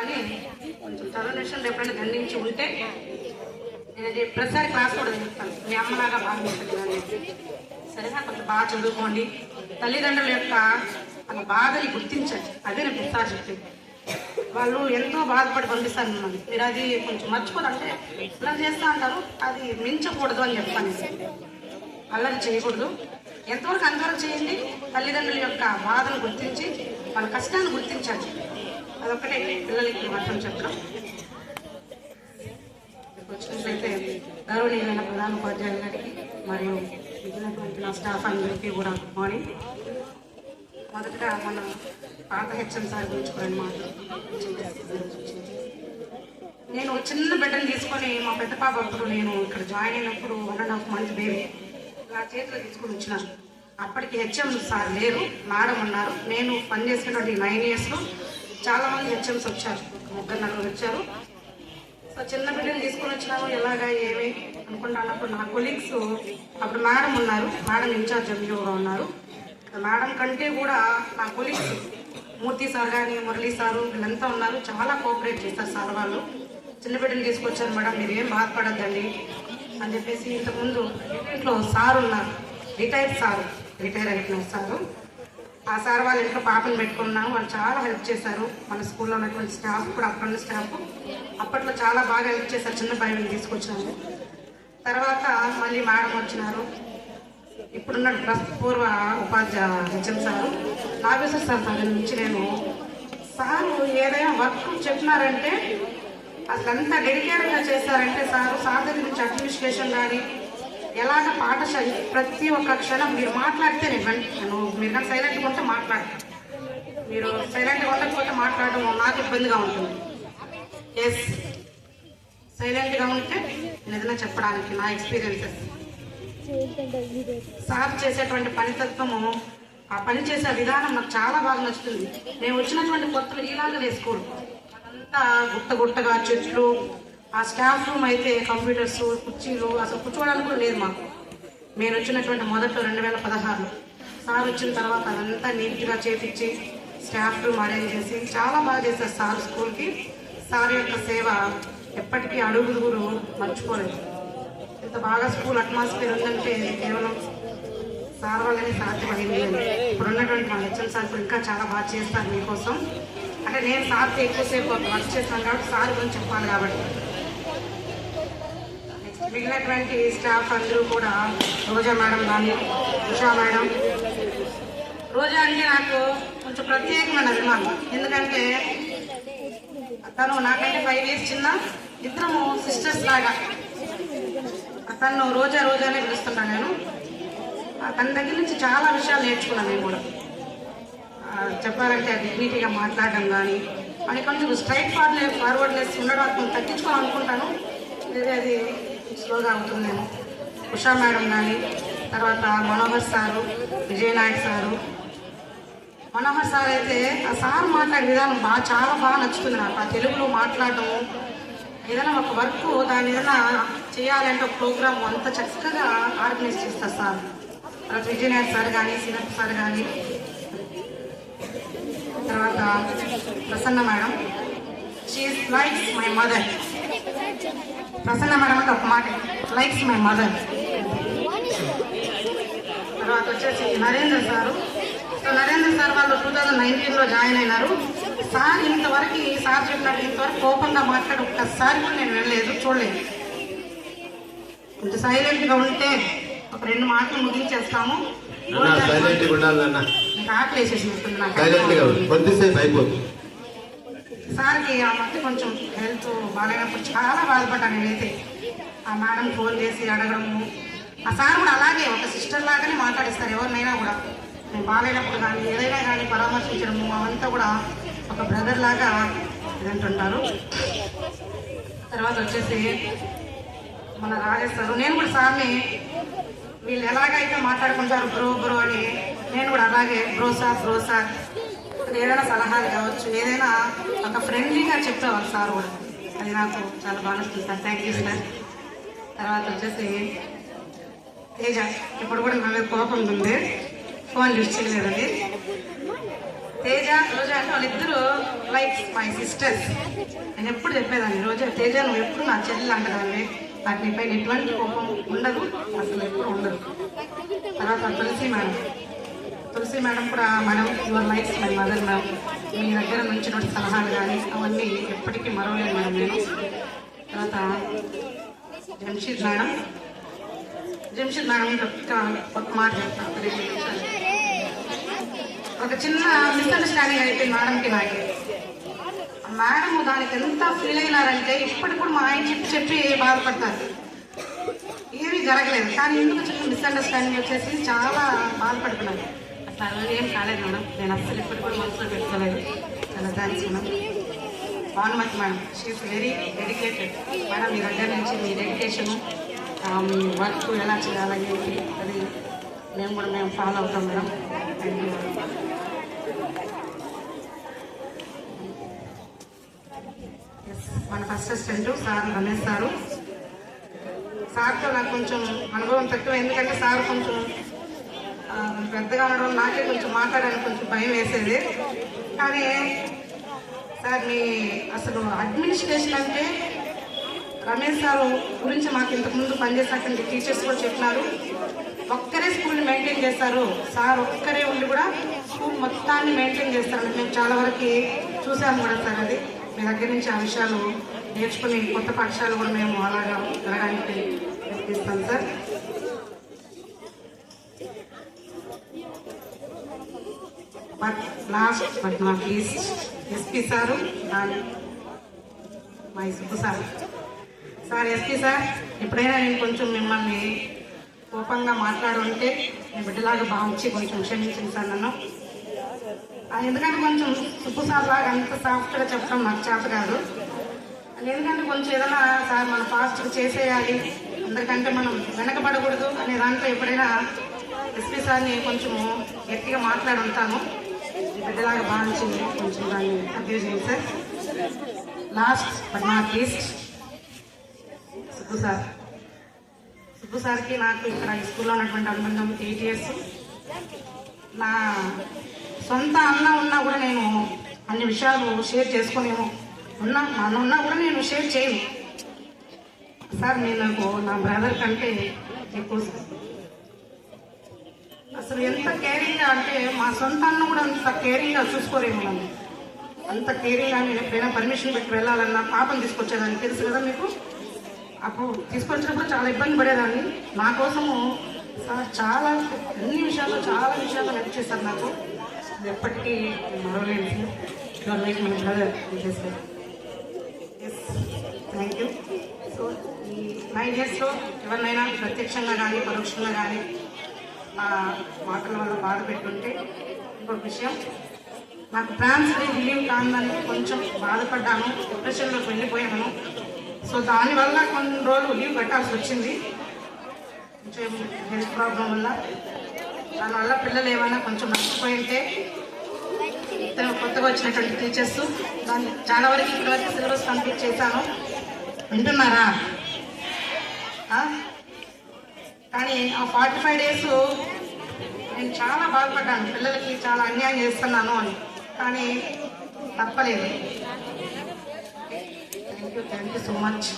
కానీ కొంచెం చదువు విషయంలో ఎప్పుడైనా గండించి ఉంటే నేను అది ప్రతిసారి క్లాస్ కూడా చెప్తాను మీ అమ్మలాగా భావించండి సరేనా? కొంచెం బాగా చదువుకోండి. తల్లిదండ్రుల యొక్క వాళ్ళ బాధని గుర్తించండి. అదే నేను ప్రతిసారి చెప్పింది. వాళ్ళు ఎంతో బాధపడి పంపిస్తారు మిమ్మల్ని. మీరు అది కొంచెం మర్చిపోదంటే ఇలా చేస్తా అంటారు. అది మించకూడదు అని చెప్తాను అల్లరి చేయకూడదు. ఎంతవరకు అంతవరకు చేయండి? తల్లిదండ్రుల యొక్క బాధను గుర్తించి వాళ్ళ కష్టాన్ని గుర్తించండి. అదొక్కటే. పిల్లలకి మాత్రం చెప్పడం ఇక్కడికి వచ్చినట్లయితే గౌరవనీయమైన ప్రధాన ఉపాధ్యాయులు గారికి మరియు మిగిలినటువంటి నా స్టాఫ్ అందరికీ కూడా గుడ్ మార్నింగ్ మొదటగా మన పాత హెచ్ఎం సార్ గురించి కొన్ని నేను చిన్న బిడ్డను తీసుకొని మా పెద్ద పాప అప్పుడు నేను ఇక్కడ జాయిన్ అయినప్పుడు one and half month baby నా చేతిలో తీసుకొని వచ్చినాను అప్పటికి హెచ్ఎం సార్ లేరు మేడం ఉన్నారు. నేను పనిచేసినటువంటి నైన్ ఇయర్స్లో చాలా మంది హెచ్ఎంస్ వచ్చారు. ముగ్గురు నలుగురు వచ్చారు. సో చిన్న బిడ్డను తీసుకొని వచ్చినాము. ఎలాగా ఏమి అనుకుంటున్నప్పుడు నా కొలీగ్స్ అప్పుడు మేడం ఉన్నారు. మేడం ఇన్ఛార్జ్ ఎంఈఓగా ఉన్నారు. మేడం కంటే కూడా నా కొలీగ్స్ మూర్తి సార్ కానీ మురళీ సారు వీళ్ళంతా ఉన్నారు. చాలా కోఆపరేట్ చేశారు సార్ వాళ్ళు. చిన్న బిడ్డను తీసుకొచ్చారు మేడం మీరు ఏం బాధపడద్దండి? అని చెప్పేసి ఇంతకుముందు ఇంట్లో సార్ ఉన్నారు. రిటైర్డ్ సారు రిటైర్ అయిపోయిన సారు. ఆ సార్ వాళ్ళ ఇంట్లో పాపను పెట్టుకున్నాను వాళ్ళు చాలా హెల్ప్ చేశారు. మన స్కూల్లో ఉన్నటువంటి స్టాఫ్ కూడా అక్కడ ఉన్న స్టాఫ్. అప్పట్లో చాలా బాగా హెల్ప్ చేశారు. చిన్న బయలు తీసుకొచ్చినాము తర్వాత మళ్ళీ మేడం వచ్చినారు. ఇప్పుడున్న ప్రస్తుత పూర్వ ఉపాధ్యాయ హెచ్ఎం సారు నాగేశ్వర సార్ దగ్గర నుంచి నేను సారు ఏదైనా వర్క్ చెప్పినారంటే అసలు అంత డెడికేటెడ్గా చేశారంటే సారు సార్ దగ్గర నుంచి అడ్మినిస్ట్రేషన్ కానీ ఎలాగ పాఠశాల ప్రతి ఒక్క క్షణం మీరు మాట్లాడితే నేను నేను మీరు నాకు సైలెంట్గా ఉంటే మాట్లాడతాను మీరు సైలెంట్గా ఉండకపోతే మాట్లాడడం నాకు ఇబ్బందిగా ఉంటుంది. ఎస్ సైలెంట్గా ఉంటే నిజంగా చెప్పడానికి నా ఎక్స్పీరియన్సెస్ సార్ చేసేటువంటి పనితత్వము ఆ పని చేసే విధానం నాకు చాలా బాగా నచ్చుతుంది. నేను వచ్చినటువంటి కొత్తలు ఇలాగ వేసుకోరు అదంతా గుట్ట గుట్టగా చెట్లు ఆ స్టాఫ్ రూమ్ అయితే కంప్యూటర్స్ కుర్చీలు అసలు కూర్చోవడానికి కూడా లేదు మాకు. నేను వచ్చినటువంటి మొదట్లో రెండు వేల పదహారులో. సార్ వచ్చిన తర్వాత అదంతా నీట్గా చేపించి స్టాఫ్ రూమ్ అరేంజ్ చేసి చాలా బాగా చేశారు సార్ స్కూల్కి సార్ యొక్క సేవ ఎప్పటికీ అడుగురుగురు మర్చిపోలేదు. ఇంత బాగా స్కూల్ అట్మాస్ఫియర్ ఉందంటే కేవలం సార్ వల్లనే సాధ్యపడింది అని. ఇప్పుడు ఉన్నటువంటి మా హెచ్ఎం సార్ కూడా ఇంకా చాలా బాగా చేస్తారు మీకోసం. అంటే నేను సార్తో ఎక్కువసేపు వర్క్ చేస్తాను కాబట్టి సార్ గురించి చెప్పాలి కాబట్టి. మిగిలినటువంటి స్టాఫ్ అందరూ కూడా రోజా మేడం కానీ ఉషా మేడం. రోజా అంటే నాకు కొంచెం ప్రత్యేకమైన అభిమానం. ఎందుకంటే తను నాకంటే ఫైవ్ ఇయర్స్ చిన్న ఇద్దరము సిస్టర్స్ లాగా. తను రోజా రోజానే పిలుస్తుంటాను నేను. తన దగ్గర నుంచి చాలా విషయాలు నేర్చుకున్నాను నేను కూడా. చెప్పాలంటే డిగ్నిటీగా మాట్లాడడం కానీ అని కొంచెం స్ట్రైట్ ఫార్వర్డ్ ఫార్వర్డ్నెస్ ఉండడం తగ్గించుకోవాలనుకుంటాను. లేదా అది స్లోగా అవుతుందేమో ఉషా మేడం కానీ తర్వాత Manohar sir Vijayanayak sir. Manohar sir అయితే ఆ సార్ మాట్లాడే విధానం బాగా చాలా బాగా నచ్చుతుంది నాకు. ఆ తెలుగులో మాట్లాడటము ఏదైనా ఒక వర్క్ దాని ఏదైనా చేయాలంటే ఒక ప్రోగ్రామ్ అంత చక్కగా ఆర్గనైజ్ చేస్తారు సార్. తర్వాత విజయనాయక్ సార్ కానీ సినప్ సార్ కానీ తర్వాత Prasanna madam. She is like my mother Prasanna madam ఒక మాట. లైక్స్ మై మదర్ తర్వాత వచ్చేసి Narendra sir. So Narendra sir వాళ్ళు టూ థౌజండ్ నైన్టీన్లో జాయిన్ అయినారు. సార్ ఇంతవరకు సార్ చెప్పినట్టు ఇంతవరకు కోపంగా మాట్లాడి ఒక్కసారి కూడా నేను వినలేదు చూడలేదు. కొంచెం సైలెంట్గా ఉంటే ఒక రెండు మాటలు ముగించేస్తాము. అన్న సైలెంట్గా ఉండాలన్న నాకు. కొద్దిసేపు అయిపోతుంది. సార్కి ఆ మధ్య కొంచెం హెల్త్ బాగాలేనప్పుడు చాలా బాధపడ్డాను నేనైతే. ఆ మేడం ఫోన్ చేసి అడగడము. ఆ సార్ కూడా అలాగే ఒక సిస్టర్ లాగానే మాట్లాడిస్తారు ఎవరినైనా కూడా. నేను బాగాలేనప్పుడు కానీ ఏదైనా కానీ పరామర్శించడము అవంతా కూడా ఒక బ్రదర్ లాగా ఇదంటుంటారు. తర్వాత వచ్చేసి మన రాజేస్తారు నేను కూడా సార్ని వీళ్ళు ఎలాగైతే మాట్లాడుకుంటారు బ్రో బ్రో అని నేను కూడా అలాగే బ్రో సార్ బ్రో సార్ ఏదైనా సలహాలు కావచ్చు ఏదైనా ఒక ఫ్రెండ్లీగా చెప్పేవారు సార్ కూడా. అది నాకు చాలా బాగా నచ్చింది సార్. థ్యాంక్ యూ సార్ తర్వాత వచ్చేసి తేజ ఇప్పుడు కూడా నా మీద కోపం ఉంది. ఫోన్ లిఫ్ట్ చేయలేదండి. తేజ రోజా అంటే వాళ్ళిద్దరూ లైక్ మై సిస్టర్స్ నేను ఎప్పుడు చెప్పేదాన్ని రోజా తేజ నువ్వు ఎప్పుడు నా చెల్లెలు అంటదాన్ని నాకు నీ పైన ఎటువంటి కోపం ఉండదు అసలు ఎప్పుడు ఉండదు. తర్వాత తులసి మేడం. తులసి మేడం కూడా madam your life my mother ma'am మీ దగ్గర నుంచి సలహాలు కానీ అవన్నీ ఎప్పటికీ మరవలేదు మేడం నేను. తర్వాత జంషీద్ మేడం. జంషీద్ మేడం ఒక మాట చెప్తాను ఒక చిన్న మిస్అండర్స్టాండింగ్ అయిపోయింది మేడంకి నాకు. మేడం దానికి ఎంత ఫీల్ అయినారంటే ఇప్పటికి కూడా మా ఆయన చెప్పి చెప్పి బాధపడతారు. ఏమీ జరగలేదు. కానీ ఎందుకు చిన్న మిస్అండర్స్టాండింగ్ వచ్చేసి చాలా బాధపడుతున్నాను అసలు ఏం కాలేదు మేడం. నేను అస్సలు ఇప్పుడు కూడా మనసులో పెట్టుకోలేదు. చాలా thanks madam. Bhanumathi madam. She is very dedicated madam మీ దగ్గర నుంచి మీ డెడికేషను మీ వర్క్ ఎలా చేయాలని అది మేము కూడా మేము ఫాలో అవుతాం మేడం. థ్యాంక్ యూ మన first assistant sir Ramesh sir. సార్తో నాకు కొంచెం అనుభవం తక్కువ ఎందుకంటే సార్ కొంచెం పెద్దగా ఉండడం నాకే కొంచెం మాట్లాడడానికి కొంచెం భయం వేసేది. కానీ సార్ మీ అసలు అడ్మినిస్ట్రేషన్ అంటే రమేష్ సార్ గురించి మాకు ఇంతకుముందు పనిచేసినటువంటి టీచర్స్ కూడా చెప్పినారు. ఒక్కరే స్కూల్ని మెయింటైన్ చేస్తారు. సార్ ఒక్కరే ఉండి కూడా స్కూల్ మొత్తాన్ని మెయింటైన్ చేస్తారు మేము చాలా వరకు చూసాము కూడా సార్ అది. మీ దగ్గర నుంచి ఆ విషయాలు నేర్చుకుని కొత్త పాఠశాలలు కూడా మేము అలాగా జరగడానికి ప్రయత్నిస్తాం sir. But last but not least SP sir my Subbu sir sir SP sir ఎప్పుడైనా నేను కొంచెం మిమ్మల్ని కోపంగా మాట్లాడుంటే నేను బిడ్డలాగా భావించి కొంచెం క్షమించింది సార్ నన్ను. ఆ, ఎందుకంటే కొంచెం సుబ్బు సార్ లాగా అంత సాఫ్ట్గా చెప్పడం నాకు చేత కాదు. ఎందుకంటే కొంచెం ఏదైనా సార్ మనం ఫాస్ట్గా చేసేయాలి. అందరికంటే మనం వెనకబడకూడదు అనే దాంట్లో ఎప్పుడైనా ఎస్పీ సార్ని కొంచెము గట్టిగా మాట్లాడి ఉంటాను బిడ్డలాగా భావించింది కొంచెం దాన్ని అబ్యూజ్ చేయండి sir. Last but not least Subbu sir. Subbu సార్కి నాకు ఇక్కడ ఈ స్కూల్లో ఉన్నటువంటి అనుబంధం ఎయిట్ ఇయర్స్ నా సొంత అన్న ఉన్నా కూడా నేను అన్ని విషయాలు షేర్ చేసుకోలేము ఉన్నా అన్న ఉన్నా కూడా నేను షేర్ చేయను. సార్ నేను నాకు నా బ్రదర్ కంటే ఎక్కువ సార్. అసలు ఎంత కేరింగ్గా అంటే మా సొంత అన్న కూడా అంత కేరింగ్గా చూసుకోరేమో నన్ను. అంత కేరింగ్గా నేను ఎప్పుడైనా పర్మిషన్ పెట్టి వెళ్ళాలన్నా పాపం తీసుకొచ్చేదాన్ని తెలుసు కదా మీకు? అప్పుడు తీసుకొచ్చినప్పుడు చాలా ఇబ్బంది పడేదాన్ని. నా కోసము సార్ చాలా అన్ని విషయాల్లో చాలా విషయాలు హెల్ప్ చేశారు నాకు. ఎప్పటికీ మరవలేదు sir like my brother sir yes thank you so ఈ నైన్ ఇయర్స్లో ఎవరినైనా ప్రత్యక్షంగా కానీ పరోక్షంగా కానీ ఆ మాటల వల్ల బాధ పెట్టుంటే ఇంకొక విషయం. నాకు ట్రాన్స్ఫర్ రిలీవ్ కాదని కొంచెం బాధపడ్డాను డిప్రెషన్లోకి వెళ్ళిపోయాను. సో దానివల్ల కొన్ని రోజులు లీవ్ కట్టాల్సి వచ్చింది. కొంచెం హెల్త్ ప్రాబ్లం వల్ల. దానివల్ల పిల్లలు ఏమైనా కొంచెం నష్టపోయింటే ఇతను కొత్తగా వచ్చినటువంటి టీచర్స్ దాన్ని చాలా వరకు ఇప్పటివరకు సిలబస్ కంప్లీట్ చేశాను. వింటున్నారా? కానీ ఆ ఫార్టీ ఫైవ్ డేస్ నేను చాలా బాధపడ్డాను. పిల్లలకి చాలా అన్యాయం చేస్తున్నాను అని. కానీ తప్పలేదు. Thank you thank you so much